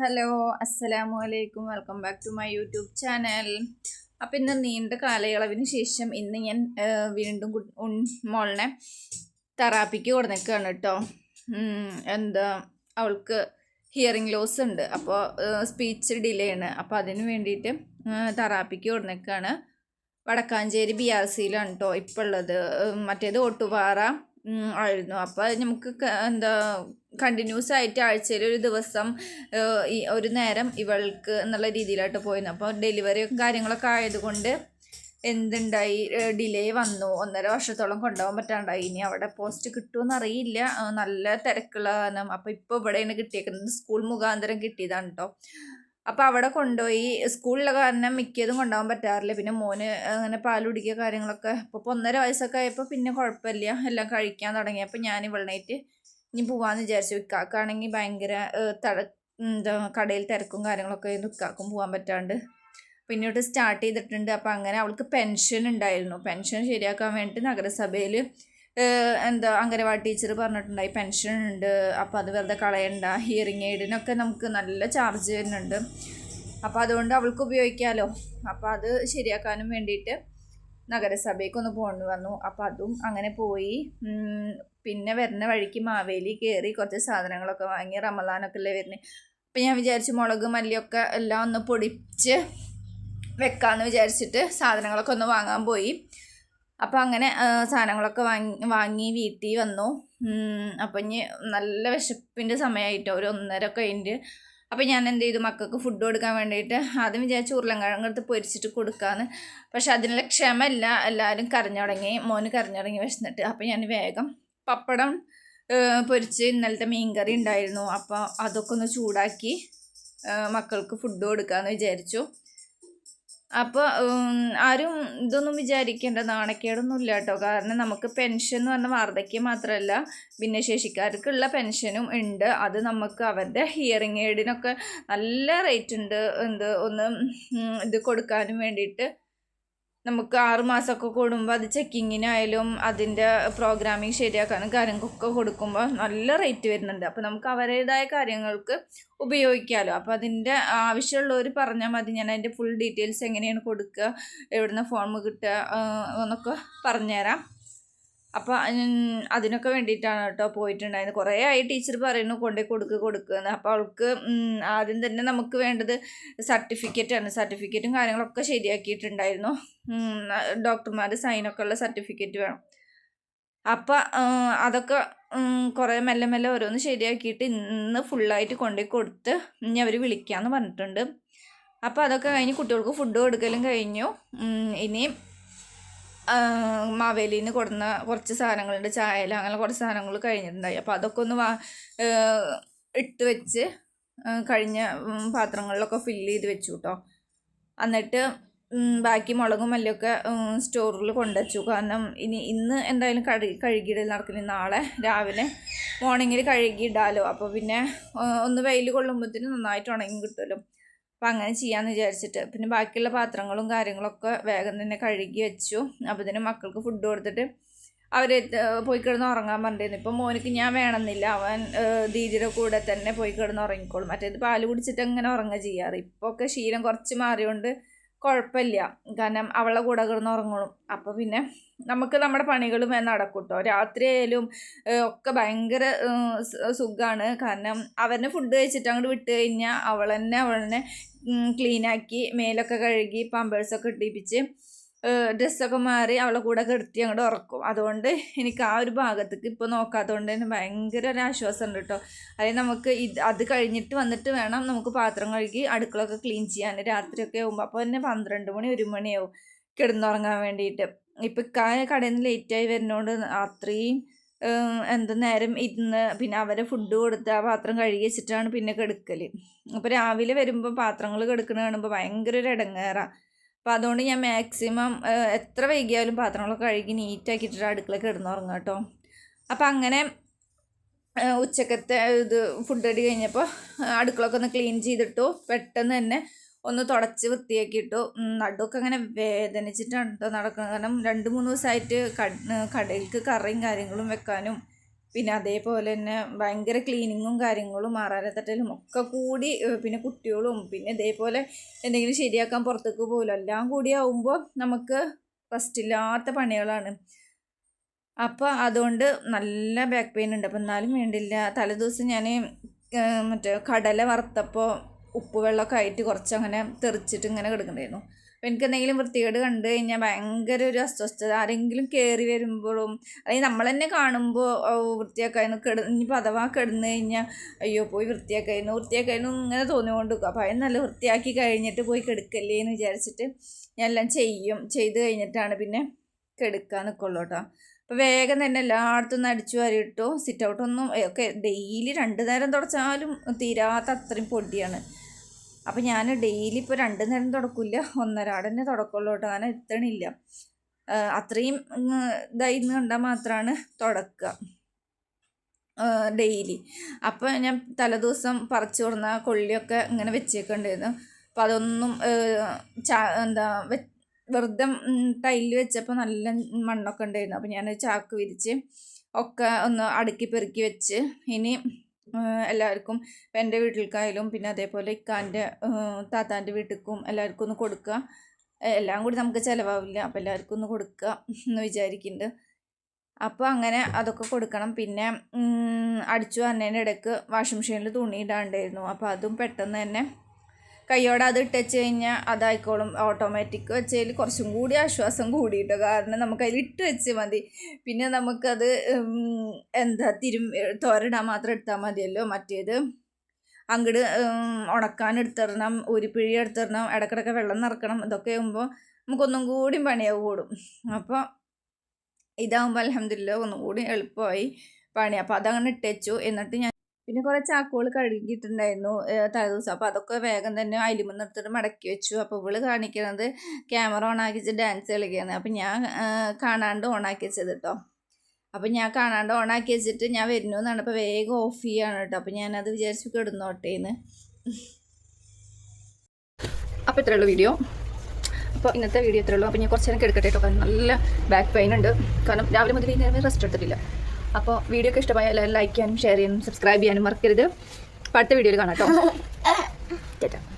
Hello അസ്സലാമു അലൈക്കും. Welcome back to my YouTube channel. അപ്പം ഇന്ന് നീണ്ട കാലയളവിന് ശേഷം ഇന്ന് ഞാൻ വീണ്ടും മോളിനെ തെറാപ്പിക്ക് കൊടുത്തേക്കാണ് കേട്ടോ. എന്താ അവൾക്ക് ഹിയറിംഗ് ലോസ് ഉണ്ട്. അപ്പോൾ സ്പീച്ച് ഡിലേ ആണ്. അപ്പോൾ അതിന് വേണ്ടിയിട്ട് തെറാപ്പിക്ക് കൊടുത്തേക്കാണ് വടക്കാഞ്ചേരി ബി ആർ സിയിലാണ് കേട്ടോ ഇപ്പോൾ ഉള്ളത്. മറ്റേത് ഒട്ടുപാറ ആയിരുന്നു. അപ്പോൾ നമുക്ക് എന്താ കണ്ടിന്യൂസ് ആയിട്ട് ആഴ്ചയിൽ ഒരു ദിവസം ഒരു നേരം ഇവൾക്ക് എന്നുള്ള രീതിയിലായിട്ട് പോയിരുന്നു. അപ്പോൾ ഡെലിവറി കാര്യങ്ങളൊക്കെ ആയതുകൊണ്ട് എന്തുണ്ടായി? ഡിലേ വന്നു. ഒന്നര വർഷത്തോളം കൊണ്ടുപോകാൻ പറ്റാണ്ടായി. ഇനി അവിടെ പോസ്റ്റ് കിട്ടുമെന്ന് അറിയില്ല. നല്ല തിരക്കുള്ള കാരണം അപ്പോൾ ഇപ്പോൾ ഇവിടെയാണ് കിട്ടിയേക്കുന്നത്. സ്കൂൾ മുഖാന്തരം കിട്ടിയതാണ് കേട്ടോ അപ്പോൾ അവിടെ കൊണ്ടുപോയി. സ്കൂളിലെ കാരണം മിക്കതും കൊണ്ടുപോകാൻ പറ്റാറില്ല. പിന്നെ മോന് അങ്ങനെ പാൽ കുടിക്കുക കാര്യങ്ങളൊക്കെ. ഇപ്പോൾ ഒന്നര വയസ്സൊക്കെ ആയപ്പോൾ പിന്നെ കുഴപ്പമില്ല. എല്ലാം കഴിക്കാൻ തുടങ്ങി. അപ്പോൾ ഞാൻ ഇവളിനായിട്ട് ഇനി പോവാന്ന് വിചാരിച്ചു. ഇക്കാക്കാണെങ്കിൽ ഭയങ്കര തട എന്താ കടയിൽ തിരക്കും കാര്യങ്ങളൊക്കെ ആയിരുന്നു ഇക്കാക്കും പോകാൻ പറ്റാണ്ട് പിന്നീട് സ്റ്റാർട്ട് ചെയ്തിട്ടുണ്ട്. അപ്പോൾ അങ്ങനെ അവൾക്ക് പെൻഷൻ ഉണ്ടായിരുന്നു. പെൻഷൻ ശരിയാക്കാൻ വേണ്ടിയിട്ട് നഗരസഭയിൽ എന്താ അംഗനവാടി ടീച്ചർ പറഞ്ഞിട്ടുണ്ടായി പെൻഷൻ ഉണ്ട് അപ്പോൾ അത് വെറുതെ കളയണ്ട ഹിയറിങ് എയ്ഡിനൊക്കെ നമുക്ക് നല്ല ചാർജ് വരുന്നുണ്ട്. അപ്പോൾ അതുകൊണ്ട് അവൾക്ക് ഉപയോഗിക്കാമല്ലോ അപ്പോൾ അത് ശരിയാക്കാനും വേണ്ടിയിട്ട് നഗരസഭയ്ക്ക് ഒന്ന് പോകേണ്ടി വന്നു. അപ്പോൾ അതും അങ്ങനെ പോയി. പിന്നെ വരുന്ന വഴിക്ക് മാവേലി കയറി കുറച്ച് സാധനങ്ങളൊക്കെ വാങ്ങി റമദാനൊക്കെ അല്ലേ വരുന്നത് അപ്പം ഞാൻ വിചാരിച്ചു മുളക് മല്ലിയൊക്കെ എല്ലാം ഒന്ന് പൊടിച്ച് വെക്കാമെന്ന് വിചാരിച്ചിട്ട് സാധനങ്ങളൊക്കെ ഒന്ന് വാങ്ങാൻ പോയി. അപ്പോൾ അങ്ങനെ സാധനങ്ങളൊക്കെ വാങ്ങി വാങ്ങി വീട്ടിൽ വന്നു. അപ്പം ഇനി നല്ല വിശപ്പിന്റെ സമയമായിട്ടോ ഒരു ഒന്നര ഒക്കെ കഴിഞ്ഞിട്ട്. അപ്പോൾ ഞാൻ എന്ത് ചെയ്തു? മക്കൾക്ക് ഫുഡ് കൊടുക്കാൻ വേണ്ടിയിട്ട് ആദ്യം വിചാരിച്ചു ഉരുളൻകിഴങ്ങെടുത്ത് പൊരിച്ചിട്ട് കൊടുക്കാമെന്ന് പക്ഷെ അതിനുള്ള ക്ഷമയില്ല. എല്ലാവരും കരഞ്ഞു തുടങ്ങി. മോന് കരഞ്ഞു തുടങ്ങി വിശന്നിട്ട്. അപ്പോൾ ഞാൻ വേഗം പപ്പടം പൊരിച്ച് ഇന്നലത്തെ മീൻകറി ഉണ്ടായിരുന്നു. അപ്പോൾ അതൊക്കെ ഒന്ന് ചൂടാക്കി മക്കൾക്ക് ഫുഡ് കൊടുക്കാമെന്ന് വിചാരിച്ചു. അപ്പോൾ ആരും ഇതൊന്നും വിചാരിക്കേണ്ട. നാണക്കേടൊന്നും ഇല്ല കേട്ടോ. കാരണം നമുക്ക് പെൻഷൻ എന്ന് പറഞ്ഞാൽ വാർദ്ധക്യം മാത്രമല്ല ഭിന്നശേഷിക്കാർക്കുള്ള പെൻഷനും ഉണ്ട്. അത് നമുക്ക് അവരുടെ ഹിയറിങ് എയ്ഡിനൊക്കെ നല്ല റേറ്റ് ഉണ്ട്. എന്ത് ഒന്ന് ഇത് കൊടുക്കാനും വേണ്ടിയിട്ട്. നമുക്ക് ആറ് മാസമൊക്കെ കൂടുമ്പോൾ അത് ചെക്കിങ്ങിനായാലും അതിന്റെ പ്രോഗ്രാമിങ് ശരിയാക്കാനും കാര്യങ്ങൾക്കൊക്കെ കൊടുക്കുമ്പോൾ നല്ല റേറ്റ് വരുന്നുണ്ട്. അപ്പോൾ നമുക്ക് അവരുടേതായ കാര്യങ്ങൾക്ക് ഉപയോഗിക്കാമല്ലോ അപ്പോൾ അതിന്റെ ആവശ്യമുള്ളവർ പറഞ്ഞാൽ മതി ഞാൻ അതിന്റെ ഫുൾ ഡീറ്റെയിൽസ് എങ്ങനെയാണ് കൊടുക്കുക എവിടുന്ന ഫോം കിട്ടുക എന്നൊക്കെ പറഞ്ഞുതരാം. അപ്പോൾ അതിനൊക്കെ വേണ്ടിയിട്ടാണ് കേട്ടോ പോയിട്ടുണ്ടായിരുന്നത്. കുറേ ആയി ടീച്ചർ പറയുന്നു കൊണ്ടേ കൊടുക്ക് കൊടുക്കുക അപ്പോൾ അവൾക്ക് ആദ്യം തന്നെ നമുക്ക് വേണ്ടത് സർട്ടിഫിക്കറ്റാണ് സർട്ടിഫിക്കറ്റും കാര്യങ്ങളൊക്കെ ശരിയാക്കിയിട്ടുണ്ടായിരുന്നു. ഡോക്ടർമാർ സൈനൊക്കെ ഉള്ള സർട്ടിഫിക്കറ്റ് വേണം. അപ്പം അതൊക്കെ കുറേ മെല്ലെ മെല്ലെ ഓരോന്ന് ശരിയാക്കിയിട്ട് ഇന്ന് ഫുള്ളായിട്ട് കൊണ്ടുപോയി കൊടുത്ത് ഇനി അവർ വിളിക്കാമെന്ന് പറഞ്ഞിട്ടുണ്ട്. അപ്പോൾ അതൊക്കെ കഴിഞ്ഞ് കുട്ടികൾക്ക് ഫുഡ് കൊടുക്കലും കഴിഞ്ഞു. ഉം, നിന്ന് കൊടുന്ന കുറച്ച് സാധനങ്ങളുണ്ട്. ചായല അങ്ങനെ കുറച്ച് സാധനങ്ങൾ കഴിഞ്ഞിട്ടുണ്ടായി. അപ്പോൾ അതൊക്കെ ഒന്ന് വാ ഇട്ട് വെച്ച് കഴിഞ്ഞ പാത്രങ്ങളിലൊക്കെ ഫില്ല് ചെയ്ത് വെച്ചു കേട്ടോ എന്നിട്ട് ബാക്കി മുളകും മല്ലിയൊക്കെ സ്റ്റോറിൽ കൊണ്ടുവച്ചു. കാരണം ഇനി ഇന്ന് എന്തായാലും കഴുകി കഴുകിയിടൽ നടക്കില്ല. നാളെ രാവിലെ മോർണിംഗിൽ കഴുകിയിടാലോ. അപ്പോൾ പിന്നെ ഒന്ന് വെയിൽ കൊള്ളുമ്പോഴത്തേന് നന്നായിട്ട് ഉണങ്ങി കിട്ടുമല്ലോ. അപ്പം അങ്ങനെ ചെയ്യാമെന്ന് വിചാരിച്ചിട്ട്. പിന്നെ ബാക്കിയുള്ള പാത്രങ്ങളും കാര്യങ്ങളൊക്കെ വേഗം തന്നെ കഴുകി വെച്ചു. അപ്പോൾ ഇതിന് മക്കൾക്ക് ഫുഡ് കൊടുത്തിട്ട് അവർ പോയി കിടന്ന് ഉറങ്ങാൻ പറഞ്ഞിരുന്നു. ഇപ്പം മോനിക്ക് ഞാൻ വേണമെന്നില്ല. അവൻ ദീദിയുടെ കൂടെ തന്നെ പോയി കിടന്ന് ഉറങ്ങിക്കോളും. മറ്റേത് പാൽ കുടിച്ചിട്ട് അങ്ങനെ ഉറങ്ങുക ചെയ്യാറ്? ഇപ്പോൾ ഒക്കെ ശീലം കുറച്ച് മാറിയോണ്ട് കുഴപ്പമില്ല കാരണം അവളെ കൂടെ കിടന്ന് ഉറങ്ങണം അപ്പോൾ പിന്നെ നമുക്ക് നമ്മുടെ പണികളും നടക്കും കേട്ടോ രാത്രി ആയാലും ഏഹ്, ഒക്കെ ഭയങ്കര സുഖമാണ് കാരണം അവനെ ഫുഡ് കഴിച്ചിട്ട് അങ്ങോട്ട് വിട്ട് കഴിഞ്ഞാൽ അവൾ തന്നെ അവളെ ക്ലീനാക്കി മേലൊക്കെ കഴുകി പമ്പേഴ്സൊക്കെ ഇട്ടിപ്പിച്ച് ഡ്രസ്സൊക്കെ മാറി അവളെ കൂടെ കിടത്തി അങ്ങോട്ട് ഉറക്കും. അതുകൊണ്ട് എനിക്ക് ആ ഒരു ഭാഗത്തേക്ക് ഇപ്പോൾ നോക്കാത്തതുകൊണ്ട് തന്നെ ഭയങ്കര ഒരു ആശ്വാസം ഉണ്ട് കേട്ടോ. അതായത് നമുക്ക് ഇത് അത് കഴിഞ്ഞിട്ട് വന്നിട്ട് വേണം നമുക്ക് പാത്രം കഴുകി അടുക്കളൊക്കെ ക്ലീൻ ചെയ്യാൻ. രാത്രിയൊക്കെ ആകുമ്പോൾ അപ്പോൾ തന്നെ പന്ത്രണ്ട് മണി ഒരു മണിയാവും കിടന്നുറങ്ങാൻ വേണ്ടിയിട്ട്. ഇപ്പം കായ കടയിൽ നിന്ന് ലേറ്റായി വരുന്നതുകൊണ്ട് അത്രയും എന്ത് നേരം ഇരുന്ന് പിന്നെ അവരെ ഫുഡ് കൊടുത്ത് ആ പാത്രം കഴുകി വെച്ചിട്ടാണ് പിന്നെ കെടുക്കൽ അപ്പോൾ രാവിലെ വരുമ്പോൾ പാത്രങ്ങൾ കെടുക്കണ കാണുമ്പോൾ ഭയങ്കര ഒരു ഇടങ്ങേറാണ് അപ്പോൾ അതുകൊണ്ട് ഞാൻ മാക്സിമം എത്ര വൈകിയാലും പാത്രങ്ങളൊക്കെ കഴുകി നീറ്റാക്കിയിട്ടിട്ട് അടുക്കള കിടന്നുറങ്ങാം കേട്ടോ. അപ്പോൾ അങ്ങനെ ഉച്ചക്കത്തെ ഇത് ഫുഡ് അടി കഴിഞ്ഞപ്പോൾ അടുക്കളൊക്കെ ഒന്ന് ക്ലീൻ ചെയ്തിട്ടു പെട്ടെന്ന് തന്നെ ഒന്ന് തുടച്ച് വൃത്തിയാക്കിയിട്ടു നടുവൊക്കെ അങ്ങനെ വേദനിച്ചിട്ടാണ് നടക്കുന്നത്. കാരണം രണ്ട് മൂന്ന് ദിവസമായിട്ട് കടയിലേക്ക് കറിയും കാര്യങ്ങളും വെക്കാനും പിന്നെ അതേപോലെ തന്നെ ഭയങ്കര ക്ലീനിങ്ങും കാര്യങ്ങളും മാറാരത്തട്ടലും ഒക്കെ കൂടി പിന്നെ കുട്ടികളും പിന്നെ ഇതേപോലെ എന്തെങ്കിലും ശരിയാക്കാൻ പുറത്തേക്ക് പോലും എല്ലാം കൂടി ആവുമ്പോൾ നമുക്ക് റെസ്റ്റ് ഇല്ലാത്ത പണികളാണ്. അപ്പോൾ അതുകൊണ്ട് നല്ല ബാക്ക് പെയിൻ ഉണ്ട്. അപ്പോൾ എന്നാലും വേണ്ടില്ല. തലേദിവസം ഞാൻ മറ്റേ കടല വറുത്തപ്പോൾ ഉപ്പ് വെള്ളമൊക്കെ ആയിട്ട് കുറച്ച് അങ്ങനെ തെറിച്ചിട്ട് ഇങ്ങനെ കിടക്കണ്ടായിരുന്നു. അപ്പോൾ എനിക്ക് എന്തെങ്കിലും വൃത്തികേട് കണ്ടു കഴിഞ്ഞാൽ ഭയങ്കര ഒരു അസ്വസ്ഥത. ആരെങ്കിലും കയറി വരുമ്പോഴും അല്ലെങ്കിൽ നമ്മൾ തന്നെ കാണുമ്പോൾ വൃത്തിയാക്കായിരുന്നു കിട ഇനിയിപ്പോൾ അഥവാ കിടന്നു കഴിഞ്ഞാൽ അയ്യോ പോയി വൃത്തിയാക്കായിരുന്നു വൃത്തിയാക്കായിരുന്നു ഇങ്ങനെ തോന്നിക്കൊണ്ട് അപ്പോൾ അതിന് നല്ല വൃത്തിയാക്കി കഴിഞ്ഞിട്ട് പോയി കിടക്കല്ലേ എന്ന് വിചാരിച്ചിട്ട് ഞാൻ എല്ലാം ചെയ്യും. ചെയ്ത് കഴിഞ്ഞിട്ടാണ് പിന്നെ കെടുക്കാൻ നിൽക്കുള്ളൂ കേട്ടോ അപ്പോൾ വേഗം തന്നെ എല്ലായിടത്തും ഒന്ന് അടിച്ചു വാരിയിട്ടു സിറ്റ് ഔട്ടൊന്നും ഒക്കെ ഡെയിലി രണ്ട് നേരം തുടച്ചാലും തീരാത്ത അത്രയും പൊടിയാണ്. അപ്പോൾ ഞാൻ ഡെയിലി ഇപ്പോൾ രണ്ട് നേരം തുടക്കില്ല. ഒന്നരാട് തന്നെ തുടക്കുള്ളൂ കേട്ടോ കാരണം എത്തണില്ല. അത്രയും ഇതായിരുന്നു ഇതായി കണ്ടാൽ മാത്രമാണ് തുടക്കുക ഡെയിലി അപ്പോൾ ഞാൻ തലേദിവസം പറിച്ചു കൊടുന്ന കൊള്ളിയൊക്കെ ഇങ്ങനെ വെച്ചേക്കുണ്ടായിരുന്നു. അപ്പോൾ അതൊന്നും ചാ എന്താ വെറുതെ തൈൽ വെച്ചപ്പോൾ നല്ല മണ്ണൊക്കെ ഉണ്ടായിരുന്നു. അപ്പോൾ ഞാൻ ചാക്ക് വിരിച്ച് ഒക്കെ ഒന്ന് അടുക്കി പെറുക്കി വെച്ച് ഇനി എല്ലാവർക്കും ഇപ്പം എന്റെ വീട്ടിലേക്കായാലും പിന്നെ അതേപോലെ ഇക്കാന്റെ താത്താന്റെ വീട്ടിലേക്കും എല്ലാവർക്കും ഒന്ന് കൊടുക്കുക. എല്ലാം കൂടി നമുക്ക് ചിലവാവില്ല അപ്പോൾ എല്ലാവർക്കും ഒന്ന് കൊടുക്കുക എന്ന് വിചാരിക്കുന്നുണ്ട് അപ്പോൾ അങ്ങനെ അതൊക്കെ കൊടുക്കണം. പിന്നെ അടിച്ചു വന്നതിന്റെ ഇടയ്ക്ക് വാഷിംഗ് മെഷീനിൽ തുണി ഇടാണ്ടായിരുന്നു. അപ്പോൾ അതും പെട്ടെന്ന് തന്നെ കൈയോടെ അത് ഇട്ടുവെച്ച് കഴിഞ്ഞാൽ അതായിക്കോളും ഓട്ടോമാറ്റിക് വെച്ചതിൽ കുറച്ചും കൂടി ആശ്വാസം കൂടിയിട്ടോ. കാരണം നമുക്ക് അതിൽ ഇട്ട് വെച്ച് മതി. പിന്നെ നമുക്കത് എന്താ തിരും തോരടാൻ മാത്രം എടുത്താൽ മതിയല്ലോ മറ്റേത്. അങ്ങട് ഉണക്കാൻ എടുത്തിടണം ഉരുപ്പിഴി എടുത്തിടണം ഇടക്കിടക്ക് വെള്ളം നിറക്കണം ഇതൊക്കെ ആകുമ്പോൾ നമുക്കൊന്നും കൂടി പണിയാവും കൂടും. അപ്പോൾ ഇതാകുമ്പോൾ അലഹമില്ല ഒന്നും കൂടി എളുപ്പമായി പണി അപ്പോൾ അതങ്ങനെ ഇട്ടേച്ചു. എന്നിട്ട് ഞാൻ പിന്നെ കുറേ ചാക്കുകൾ കഴുകിയിട്ടുണ്ടായിരുന്നു തലേദിവസം. അപ്പോൾ അതൊക്കെ വേഗം തന്നെ അയിലുമെന്ന് എടുത്തിട്ട് മടക്കി വെച്ചു. അപ്പോൾ ഇവൾ കാണിക്കണത് ക്യാമറ ഓൺ വെച്ച് ഡാൻസ് കളിക്കുകയാണ് അപ്പം ഞാൻ കാണാണ്ട് ഓൺ ആക്കി വെച്ചത് കേട്ടോ അപ്പം ഞാൻ കാണാണ്ട് ഓൺ ആക്കി വെച്ചിട്ട് ഞാൻ വരുന്നു എന്നാണ്. അപ്പോൾ വേഗം ഓഫ് ചെയ്യാണ് കേട്ടോ അപ്പോൾ ഞാനത് വിചാരിച്ചു കിടന്നോട്ടേന്ന്. അപ്പോൾ ഇത്രയുള്ള വീഡിയോ അപ്പോൾ ഇന്നത്തെ വീഡിയോ ഇത്രയുള്ളൂ അപ്പോൾ ഞാൻ കുറച്ച് നേരം കിടക്കട്ടെ കേട്ടോ കാരണം നല്ല ബാക്ക് പെയിൻ ഉണ്ട്. കാരണം രാവിലെ മുതൽ ഈ റെസ്റ്റ് എടുത്തിട്ടില്ല. അപ്പോൾ വീഡിയോ ഒക്കെ ഇഷ്ടമായ എല്ലാവരും ലൈക്ക് ചെയ്യാനും ഷെയർ ചെയ്യാനും സബ്സ്ക്രൈബ് ചെയ്യാനും മറക്കരുത്. അടുത്ത വീഡിയോയിൽ കാണാം കേട്ടോ.